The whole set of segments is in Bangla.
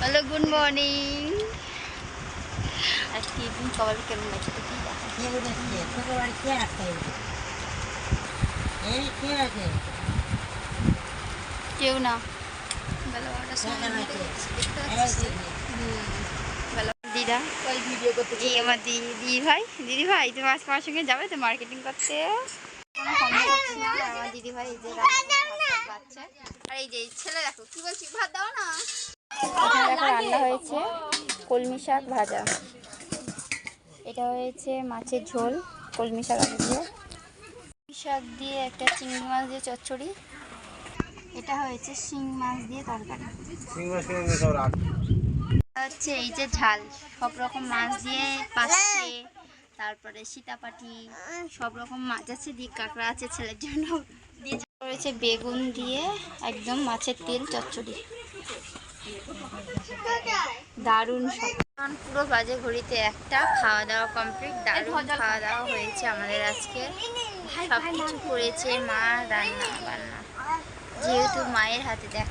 হ্যালো গুড মর্নিং আজকে দিন সবার কেমন আছে তো কি কেউ না। দিদা। ভিডিও করতে এই আমার দিদি ভাই। দিদি ভাই তুমি আজকে আমার সঙ্গে যাবে তো মার্কেটিং করতে? না, আমার দিদি ভাই যে বাচ্চা। আর এই যে ছেলে দেখো কি বলছি ভাত দাও না? রান্না হয়েছে কলমি শাক ভাজা। এটা হয়েছে মাছের ঝোল কলমি শাক আলু দিয়ে। কলমি শাক দিয়ে একটা চিংড়ি মাছ দিয়ে চচ্চড়ি। এটা হয়েছে শিং মাছ দিয়ে তরকারি। হচ্ছে এই যে ঝাল সব রকম মাছ দিয়ে পাচ্ছে তারপরে সীতাপাটি সব রকম মাছ আছে দিয়ে কাঁকড়া আছে ছেলের জন্য। দিয়ে রয়েছে বেগুন দিয়ে একদম মাছের তেল চচ্চড়ি। দারুণ পুরো বাজে ঘড়িতে একটা খাওয়া দাওয়া কমপ্লিট দারুণ খাওয়া দাওয়া হয়েছে আমাদের আজকে। সব কিছু করেছে মা, রান্না বান্না। যেহেতু মায়ের হাতে দেখ,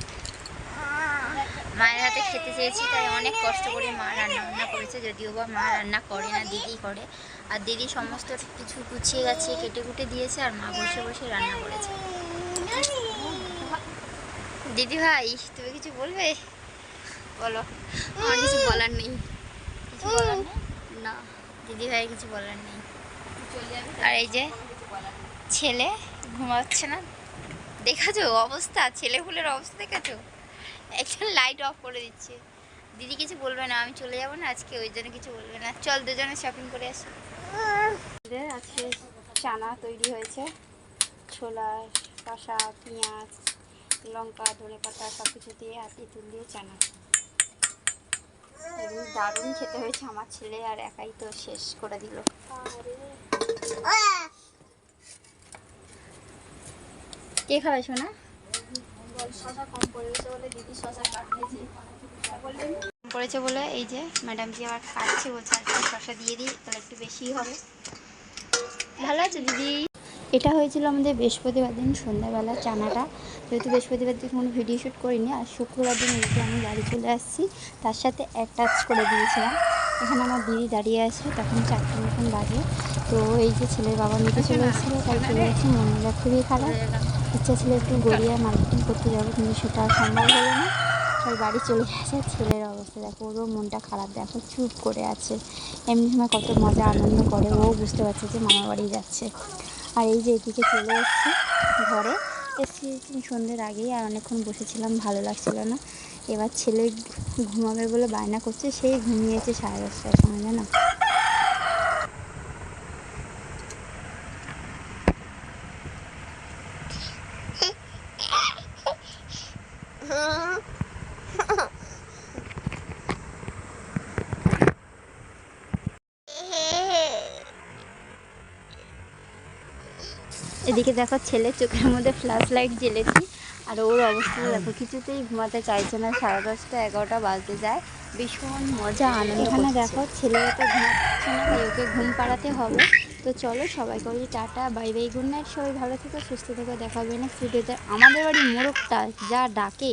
মায়ের হাতে খেতে চেয়েছি, তাই অনেক কষ্ট করে মা রান্না বান্না করেছে, যদিও বা মা রান্না করে না, দিদি করে। আর দিদি সমস্ত কিছু গুছিয়ে গাছিয়ে কেটে কুটে দিয়েছে, আর মা বসে বসে রান্না করেছে। দিদি ভাই, তুমি কিছু বলবে? বলো। আমার কিছু বলার নেই। কিছু বলার নেই? না দিদি ভাই কিছু বলার নেই। আর এই যে ছেলে ঘুমাচ্ছে না। দেখাছো অবস্থা? ছেলে ফুলের অবস্থা দেখাছো? একজন লাইট অফ করে দিচ্ছে। দিদি কিছু বলবে না আমি চলে যাব না আজকে ওই জন্য কিছু বলবে না। চল দুজনে শপিং করে আসি। আজকে চানা তৈরি হয়েছে। ছোলা শসা পেঁয়াজ লঙ্কা ধনে পাতা সব কিছু দিয়ে আর তেঁতুল দিয়ে চানা। দারুণ খেতে হয়েছে আমার ছেলে আর একাই তো শেষ করে দিল। কে খাবে শোনা করেছে বলে এই যে ম্যাডাম জি আবার কাটছে বলছে শসা দিয়ে দিই, তাহলে একটু বেশিই হবে। ভালো আছে দিদি? এটা হয়েছিল আমাদের বৃহস্পতিবার দিন, সন্ধ্যাবেলা চানাটা। যেহেতু বৃহস্পতিবার দিন কোনো ভিডিও শ্যুট করিনি, আর শুক্রবার দিন এদিকে আমি বাড়ি চলে আসছি, তার সাথে অ্যাটাচ করে দিয়েছিলাম। এখানে আমার দিদি দাঁড়িয়ে আছে, তখন চারটে মতন বাজে। তো এই যে ছেলের বাবা নিতে চলে এসেছিল, তাই চলে গেছে, মনটা খুবই খারাপ। ইচ্ছা ছিল একটু গড়িয়া মার্কেটিং করতে যাব, কিন্তু সেটা সম্ভব হলো না। সবাই বাড়ি চলে গেছে ছেলের অবস্থা দেখো, ওরও মনটা খারাপ, দেখো চুপ করে আছে। এমনি সময় কত মজা, আনন্দ করে, ও বুঝতে পারছে যে মামার বাড়ি যাচ্ছে। আর এই যে এদিকে চলে এসেছি ঘরে। এসেছি সন্ধ্যের আগেই আর অনেকক্ষণ বসেছিলাম, ভালো লাগছিল না। এবার ছেলে ঘুমাবে বলে বায়না করছে, সেই ঘুমিয়েছে সাড়ে দশটার সময়, জানো? এদিকে দেখো ছেলে চোখের মধ্যে ফ্ল্যাশ লাইট জ্বেলেছি। আর ওর অবস্থা দেখো কিছুতেই ঘুমাতে চাইছে না। সাড়ে দশটা এগারোটা বাজতে যায়। ভীষণ মজা আনন্দ এখানে দেখো ছেলে তো ঘুমাচ্ছে না তাই ওকে ঘুম পাড়াতে হবে। তো চলো সবাই করি tata bye bye good night সবাই ভালো থেকো সুস্থ থেকো দেখা হবে নেক্সট ভিডিওতে আমাদের বাড়ি মোরগটা যা ডাকে।